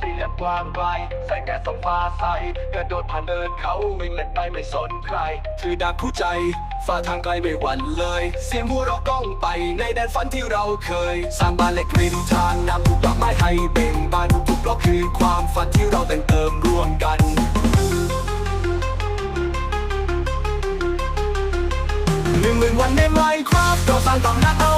สี่เหลี่ยมกว้างไกลแสงแดดส่องฟ้าใสกระโดดผ่านเดินเขาวิ่งเล่นไปไม่สนใคร ถือดาบผู้ใจฝ่าทางไกลไม่หวั่นเลย เสียงหัวเราะก้องไปในแดนฝันที่เราเคย สร้างบ้านเล็กริมทางนำปลูกดอกไม้ให้เบ่งบานทุกบล็อกคือความฝันที่เราแต่งเติมร่วมกันหนึ่งหมื่นวันในไมครับเราสร้างตำนาเอา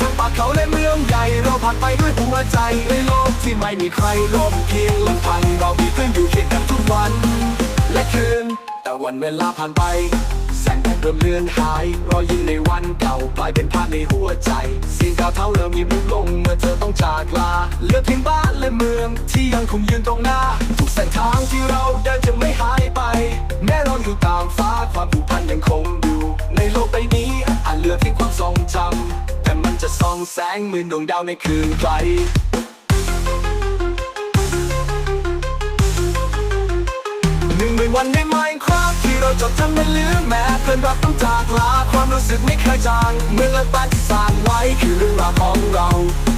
ทั้งป่าเขาและเมืองใหญ่ เราผ่านไปด้วยหัวใจในโลกที่ไม่มีใครลบเพียงลำพังเรามีเพื่อนอยู่เคียงกันทุกวัน และคืน แต่วันเวลาผ่านไป แสงแดดเริ่มเลือนหายรอยยิ้มในวันเก่ากลายเป็นภาพในหัวใจเสียงก้าวเท้าเริ่มมีมุลงเมื่อเธอต้องจากลาเหลือเพียงบ้านและเมืองที่ยังคงยืนตรงหน้าทุกเส้นทางที่เราเดินจะไม่หายไปแม้เราอยู่ตามฟ้าความผูกพันยังคงอยู่ในโลกใบนี้อาจเหลือเพียงความทรงจำ จะส่องแสงเหมือนดวงดาวในคืนไกลหนึ่งหมื่นวันในไมครับที่เราจดจำไม่ลืมแม้เพื่อนรักต้องจากลาความรู้สึกไม่เคยจางเมื่อเลิกบ้านที่สร้างไว้คือเรื่องราวของเรา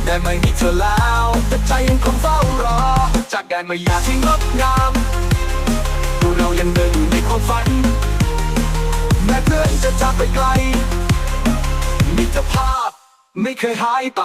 ได้ไม่มีเธอแล้ว แต่ใจยังคงเฝ้ารอ จากแดนมายาที่งดงามพวเรายังเดินอยู่ในความฝัน แม้เพื่อนจะจากไปไกล ไม่เคยหายไป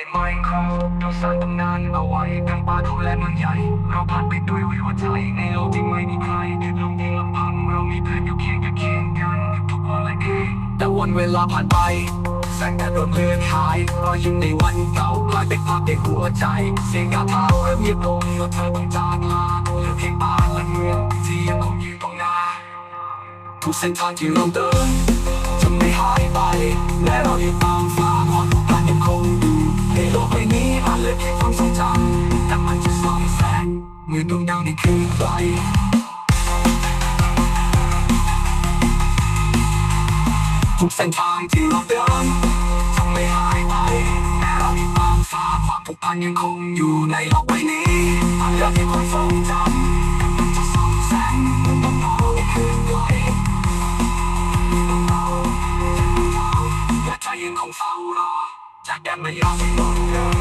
นึ่งหมื่นวันในไมครับเราสร้างตำนานเอาไว้ทั้งป่าเขาและเมืองใหญ่ เราผ่านไปด้วยหัวใจในโลกที่ไม่มีใครลงเพียงลำพังเรามีเพื่อนอยู่เคียงกันเคียงกันทุกวันและคืนแต่วันเวลาผ่านไปแสงแดดเริ่มเลือนหายรอยยิ้มในวันเก่ากลายเป็นภาพในหัวใจ เสียงก้าวเท้าเริ่มเงียบลงเมื่อเธอต้องจากลาเหลือเพียงบ้าและเมืองที่ยังคงยืนตรงหน้าทุกเส้นทางที่เราเดินจะไม่หายไปและเราอยู่ตามฟ้า ทุกเส้นทางที่เราเดินจะไม่หายไปแม้เราอยู่ตามฟ้าความผูกพันยังคงอยู่ในโลกใบนี้อาจเหลือเพียงความทรงจำจะส่องแสงมือนดวงดาในคืนไกลและใจยังคงเฝ้ารอจากแดนไม่ยอมหมดเลย